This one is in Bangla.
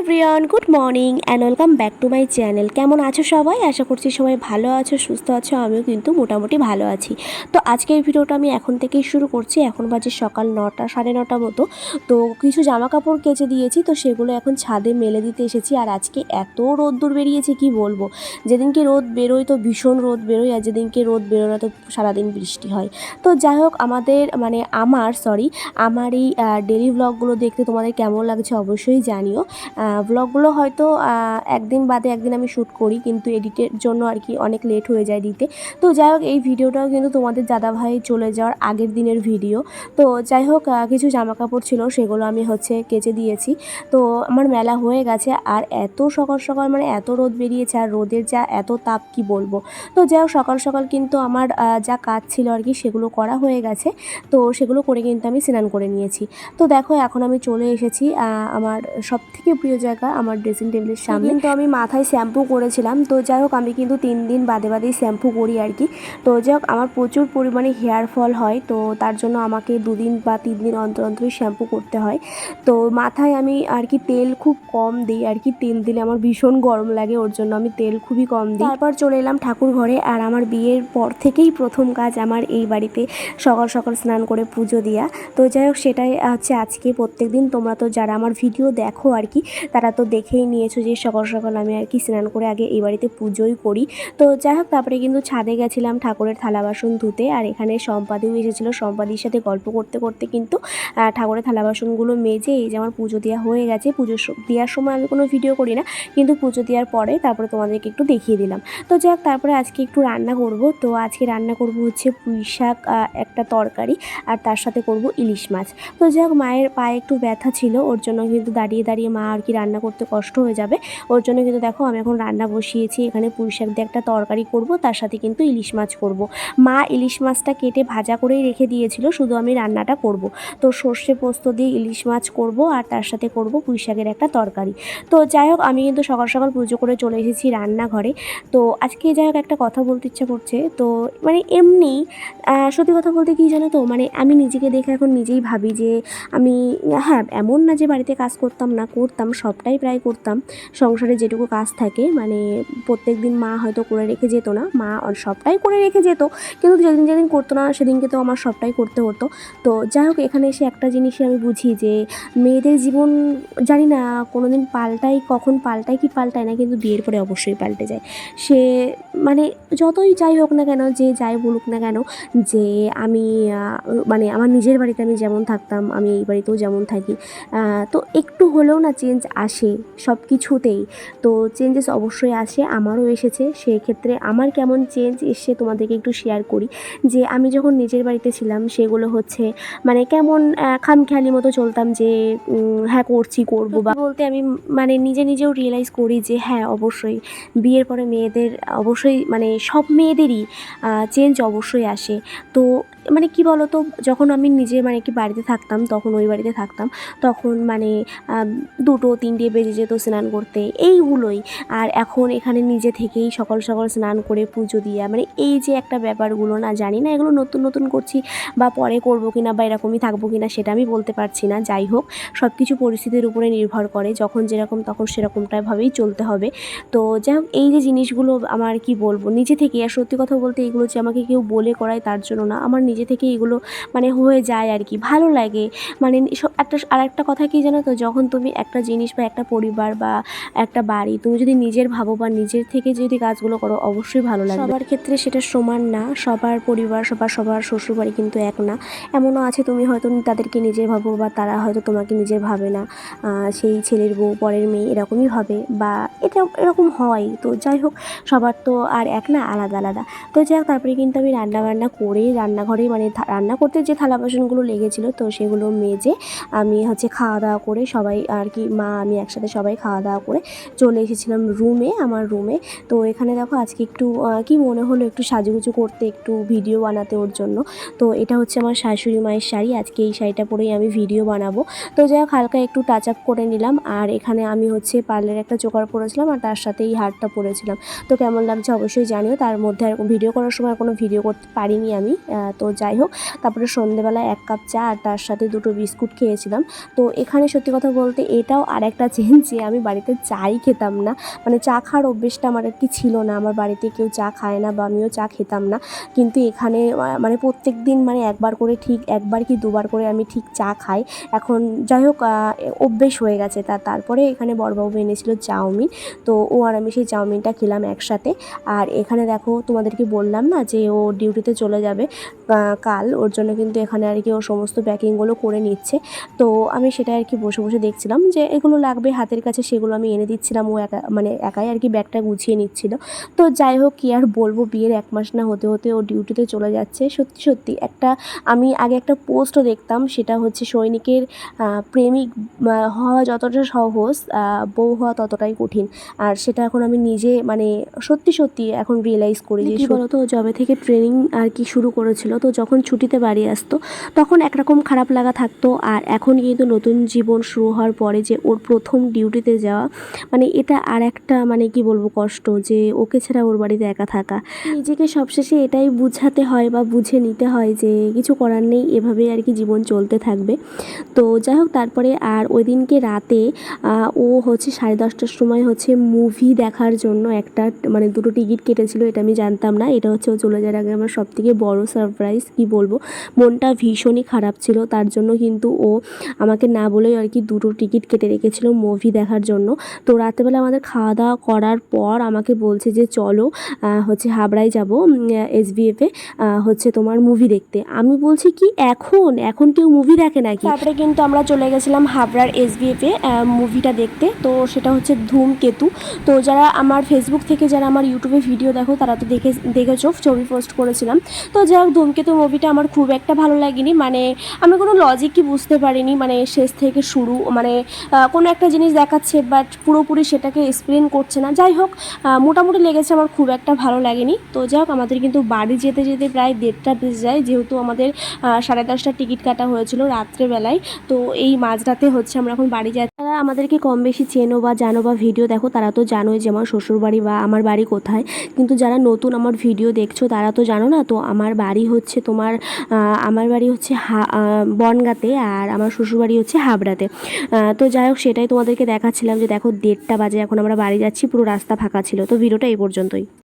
Everyone good morning and welcome back to my channel কেমন আছো সবাই? আশা করছি সবাই ভালো আছো, সুস্থ আছো, আমিও কিন্তু মোটামুটি ভালো আছি। তো আজকের ভিডিওটা আমি এখন থেকেই শুরু করছি। এখন বাজে সকাল নটা, সাড়ে নটা মতো। তো কিছু জামা কাপড় কেচে দিয়েছি, তো সেগুলো এখন ছাদে মেলে দিতে এসেছি। আর আজকে এত রোদ্দুর বেরিয়েছে, কি বলব? যেদিনকে রোদ বেরোয় তো ভীষণ রোদ বেরোয়, আর যেদিনকে রোদ বেরোয় না তো সারাদিন বৃষ্টি হয়। তো যাই হোক, আমাদের মানে আমার সরি আমার এই ডেলি ব্লগগুলো দেখতে তোমাদের কেমন লাগছে অবশ্যই জানিও। ব্লগগুলো হয়তো একদিন বাদে একদিন আমি শ্যুট করি, কিন্তু এডিটের জন্য আর কি অনেক লেট হয়ে যায় দিতে। তো যাই হোক, এই ভিডিওটাও কিন্তু তোমাদের দাদাভাই চলে যাওয়ার আগের দিনের ভিডিও তো যাই হোক কিছু জামা কাপড় ছিল, সেগুলো আমি হচ্ছে কেচে দিয়েছি। তো আমার মেলা হয়ে গেছে, আর এত সকাল সকাল মানে এত রোদ বেরিয়েছে, আর রোদের যা এত তাপ, কি বলব? তো যাই হোক, সকাল সকাল কিন্তু আমার যা কাজ ছিল আর কি, সেগুলো করা হয়ে গেছে। তো সেগুলো করে কিন্তু আমি স্নান করে নিয়েছি। তো দেখো, এখন আমি চলে এসেছি আমার সব থেকে প্রিয় জায়গা আমার ড্রেসিং টেবিলের সামনে। তো আমি মাথায় শ্যাম্পু করেছিলাম। তো যাই হোক আমি কিন্তু তিন দিন বাদে বাদেই শ্যাম্পু করি আর কি। তো যাই হোক আমার প্রচুর পরিমাণে হেয়ার ফল হয়। তো তার জন্য আমাকে দুদিন বা তিন দিন অন্তর অন্তরই শ্যাম্পু করতে হয়। তো মাথায় আমি আর কি তেল খুব কম দিই আর কি। তেল দিলে আমার ভীষণ গরম লাগে ওর জন্য আমি তেল খুবই কম দিই। তারপর চলে এলাম ঠাকুর ঘরে আর আমার বিয়ের পর থেকেই প্রথম কাজ আমার এই বাড়িতে সকাল সকাল স্নান করে পুজো দেওয়া তো যাই হোক সেটাই হচ্ছে আজকে প্রত্যেক দিন তোমরা তো যারা আমার ভিডিও দেখো আর কি তারা তো দেখেই নিয়েছো যে সকাল সকাল আমি আর কি স্নান করে আগে এই বাড়িতে পুজোই করি। তো যাই হোক, তারপরে কিন্তু ছাদে গেছিলাম ঠাকুরের থালা বাসন ধুতে আর এখানে সম্পাদিও এসেছিল। সম্পাদির সাথে গল্প করতে করতে কিন্তু ঠাকুরের থালা বাসনগুলো মেজে এই যে আমার পুজো দেওয়া হয়ে গেছে। পুজো দেওয়ার সময় আমি কোনো ভিডিও করি না, কিন্তু পুজো দেওয়ার পরে তারপরে তোমাদেরকে একটু দেখিয়ে দিলাম। তো যাই হোক, তারপরে আজকে একটু রান্না করব। তো আজকে রান্না করব হচ্ছে পুঁই শাক একটা তরকারি আর তার সাথে করব ইলিশ মাছ। তো যাই হোক, মায়ের পায়ে একটু ব্যথা ছিল, ওর জন্য কিন্তু দাঁড়িয়ে দাঁড়িয়ে মা আর কি রান্না করতে কষ্ট হয়ে যাবে। ওর জন্য কিন্তু দেখো আমি এখন রান্না বসিয়েছি। এখানে পুঁই শাক দিয়ে একটা তরকারি করব, তার সাথে কিন্তু ইলিশ মাছ করব। মা ইলিশ মাছটা কেটে ভাজা করেই রেখে দিয়েছিল, শুধু আমি রান্নাটা করব। তো সর্ষে পোস্ত দিয়ে ইলিশ মাছ করব আর তার সাথে করব পুঁই শাকের একটা তরকারি। তো যাই হোক, আমি কিন্তু সকাল সকাল পুজো করে চলে এসেছি রান্নাঘরে। তো আজকে যাই হোক একটা কথা বলতে ইচ্ছা করছে। তো মানে এমনি সত্যি কথা বলতে কি জানো তো? মানে আমি নিজেকে দেখে এখন নিজেই ভাবি যে আমি হ্যাঁ এমন না যে বাড়িতে কাজ করতাম না, করতাম। সবটাই প্রায় করতাম। সংসারে যেটুকু কাজ থাকে মানে প্রত্যেক দিন মা হয়তো করে রেখে যেত না, মা সবটাই করে রেখে যেত। কিন্তু যেদিন যেদিন করতো না, সেদিনকে তো আমার সবটাই করতে হতো। তো যাই হোক, এখানে এসে একটা জিনিসই আমি বুঝি যে, মেয়েদের জীবন জানি না কোনো দিন পাল্টাই কখন পাল্টায়, কি পাল্টায় না, কিন্তু বিয়ের পরে অবশ্যই পাল্টে যায়। সে মানে যতই যাই হোক না কেন, যে যাই বলুক না কেন, যে আমি মানে আমার নিজের বাড়িতে আমি যেমন থাকতাম, আমি এই বাড়িতেও যেমন থাকি তো একটু হলেও না চেঞ্জ আসে সব কিছুতেই। তো চেঞ্জেস অবশ্যই আসে, আমারও এসেছে। সেক্ষেত্রে আমার কেমন চেঞ্জ এসছে তোমাদেরকে একটু শেয়ার করি। যে আমি যখন নিজের বাড়িতে ছিলাম, সেগুলো হচ্ছে মানে কেমন খামখেয়ালি মতো চলতাম যে হ্যাঁ করছি, করব বা বলতে আমি মানে নিজে নিজেও রিয়েলাইজ করি যে হ্যাঁ অবশ্যই বিয়ের পরে মেয়েদের অবশ্যই মানে সব মেয়েদেরই চেঞ্জ অবশ্যই আসে। তো মানে কি বলো তো যখন আমি নিজে মানে কি বাড়িতে থাকতাম, তখন ওই বাড়িতে থাকতাম, তখন মানে দুটো তিনটে বেজে যেত স্নান করতে, এইগুলোই। আর এখন এখানে নিজে থেকেই সকাল সকাল স্নান করে পুজো দিয়া মানে এই যে একটা ব্যাপারগুলো না জানি না, এগুলো নতুন নতুন করছি বা পরে করব কিনা বা এরকমই থাকব কিনা সেটা আমি বলতে পারছি না। যাই হোক সব কিছু পরিস্থিতির উপরে নির্ভর করে, যখন যেরকম তখন সেরকমটাভাবেই চলতে হবে। তো যাই হোক, এই যে জিনিসগুলো আমার কি বলব, নিজে থেকে আর সত্যি কথা বলতে এগুলো যে আমাকে কেউ বলে করায় তার জন্য না, আমার নিজে থেকে এগুলো মানে হয়ে যায় আর কি, ভালো লাগে। মানে স- একটা আর একটা কথা কি জানো তো, যখন তুমি একটা জিনিস বা একটা পরিবার বা একটা বাড়ি তুমি যদি নিজের ভাবো বা নিজের থেকে যদি কাজগুলো করো, অবশ্যই ভালো লাগে সবার ক্ষেত্রে সেটা সমান না, সবার পরিবার, সবার সবার শ্বশুরবাড়ি কিন্তু এক না। এমনও আছে তুমি হয়তো তাদেরকে নিজের ভাবো বা তারা হয়তো তোমাকে নিজের ভাবে না সেই ছেলের বউ, পরের মেয়ে এরকমই ভাবে বা এটা এরকম হয়। তো যাই হোক, সবার তো আর এক না, আলাদা আলাদা। তো যাই হোক, তারপরে কিন্তু আমি রান্না বান্না করে রান্নাঘরে মানে থা- রান্না করতে যে থালা বাসনগুলো লেগেছিলো তো সেগুলো মেজে আমি হচ্ছে খাওয়া দাওয়া করে সবাই আর কি, মা, আমি একসাথে সবাই খাওয়া দাওয়া করে চলে এসেছিলাম রুমে, আমার রুমে। তো এখানে দেখো আজকে একটু কি মনে হলো একটু সাজুগুজু করতে, একটু ভিডিও বানাতে ওর জন্য। তো এটা হচ্ছে আমার শাশুড়ি মায়ের শাড়ি, আজকে এই শাড়িটা পরেই আমি ভিডিও বানাবো। তো যাই হোক, হালকা একটু টাচ আপ করে নিলাম আর এখানে আমি হচ্ছে পার্লের একটা চোকার পরেছিলাম আর তার সাথে এই হারটা পরেছিলাম। তো কেমন লাগছে অবশ্যই জানিও, তার মধ্যে আর ভিডিও করার সময় কোনো ভিডিও করতে পারিনি আমি তো যাই হোক, তারপরে সন্ধেবেলা এক কাপ চা আর তার সাথে দুটো বিস্কুট খেয়েছিলাম। তো এখানে সত্যি কথা বলতে এটাও আর একটা চেঞ্জ যে আমি বাড়িতে চাই খেতাম না। মানে চা খাওয়ার অভ্যেসটা আমার আর কি ছিল না। আমার বাড়িতে কেউ চা খায় না বা আমিও চা খেতাম না। কিন্তু এখানে মানে প্রত্যেক দিন মানে একবার করে ঠিক, একবার কি দুবার করে আমি ঠিক চা খাই। এখন যাই হোক অভ্যেস হয়ে গেছে। তা, তারপরে এখানে বড়বাবু এনেছিল চাউমিন। তো ও আর আমি সেই চাউমিনটা খেলাম একসাথে। আর এখানে দেখো তোমাদেরকে বললাম না যে ও ডিউটিতে চলে যাবে। কাল। ওর জন্য কিন্তু এখানে আর কি ও সমস্ত প্যাকিংগুলো করে নিচ্ছে। তো আমি সেটা আর কি বসে বসে দেখছিলাম যে এগুলো লাগবে হাতের কাছে সেগুলো আমি এনে দিচ্ছিলাম। ও একা মানে একাই আর কি ব্যাগটা গুছিয়ে নিচ্ছিল। তো যাই হোক কি আর বলব বিয়ের এক মাস না হতে হতে ও ডিউটিতে চলে যাচ্ছে। সত্যি সত্যি একটা আমি আগে একটা পোস্টও দেখতাম সেটা হচ্ছে সৈনিকের প্রেমিক হওয়া যতটা সহজ বউ হওয়া ততটাই কঠিন। আর সেটা এখন আমি নিজে মানে সত্যি সত্যি এখন রিয়েলাইজ করি যে বলতো জবে থেকে ট্রেনিং আর কি শুরু করেছিল তো যখন ছুটিতে বাড়ি আসতো, তখন একরকম খারাপ লাগা থাকতো। আর এখন কিন্তু নতুন জীবন শুরু হওয়ার পরে যে ওর প্রথম ডিউটিতে যাওয়া মানে এটা আর একটা মানে কি বলব, কষ্ট যে ওকে ছাড়া ওর বাড়িতে একা থাকা। নিজেকে সবশেষে এটাই বুঝাতে হয় বা বুঝে নিতে হয় যে কিছু করার নেই এভাবে আর কি জীবন চলতে থাকবে। তো যাই হোক, তারপরে আর ওই দিনকে রাতে ও হচ্ছে সাড়ে দশটার সময় হচ্ছে মুভি দেখার জন্য একটা মানে দুটো টিকিট কেটেছিল, এটা আমি জানতাম না। এটা হচ্ছে ও চলে যাওয়ার আগে আমার সব থেকে বড়ো সারপ্রাইজ কি বলব? মনটা ভীষণই খারাপ ছিল, তার জন্য কিন্তু ও আমাকে না বলেই আর কি দুটো টিকিট কেটে রেখেছিল মুভি দেখার জন্য। তো রাতেবেলা আমাদের খাওয়া দাওয়া করার পর আমাকে বলছে যে, চলো হচ্ছে হাবড়ায় যাব এস বিএফে হচ্ছে তোমার মুভি দেখতে। আমি বলছি, কি, এখন? এখন কেউ মুভি দেখে নাকি? তারপরে কিন্তু আমরা চলে গেছিলাম হাবড়ার এস বিএফে মুভিটা দেখতে। তো সেটা হচ্ছে ধূমকেতু। তো যারা আমার ফেসবুক থেকে যারা আমার ইউটিউবে ভিডিও দেখো, তারা তো দেখে, দেখেছ, ছবি পোস্ট করেছিলাম। তো যাই হোক মুভিটা আমার খুব একটা ভালো লাগেনি মানে আমি কোনো লজিকই বুঝতে পারিনি মানে শেষ থেকে শুরু মানে কোনো একটা জিনিস দেখাচ্ছে বাট পুরোপুরি সেটাকে এক্সপ্লেন করছে না। যাই হোক মোটামুটি লেগেছে, আমার খুব একটা ভালো লাগেনি। তো যাই হোক, আমাদের কিন্তু বাড়ি যেতে যেতে প্রায় দেড়টা বেজে যায়, যেহেতু আমাদের সাড়ে দশটার টিকিট কাটা হয়েছিল রাত্রেবেলায়। তো এই মাঝরাতে হচ্ছে, আমরা এখন বাড়ি যাচ্ছি। তারা আমাদেরকে কম বেশি চেনো বা জানো বা ভিডিও দেখো, তারা তো জানোই যে আমার শ্বশুর বাড়ি বা আমার বাড়ি কোথায়। কিন্তু যারা নতুন আমার ভিডিও দেখছ, তারা তো জানো না, তো আমার বাড়ি হচ্ছে তোমার আমার বাড়ি হচ্ছে হা- বনগাঁতে আর আমার শ্বশুর বাড়ি হচ্ছে হাবড়াতে। তো যাই হোক, সেটাই তোমাদেরকে দেখাচ্ছিলাম যে দেখো দেড়টা বাজে, এখন আমরা বাড়ি যাচ্ছি, পুরো রাস্তা ফাঁকা ছিল। তো ভিডিওটা এই পর্যন্তই।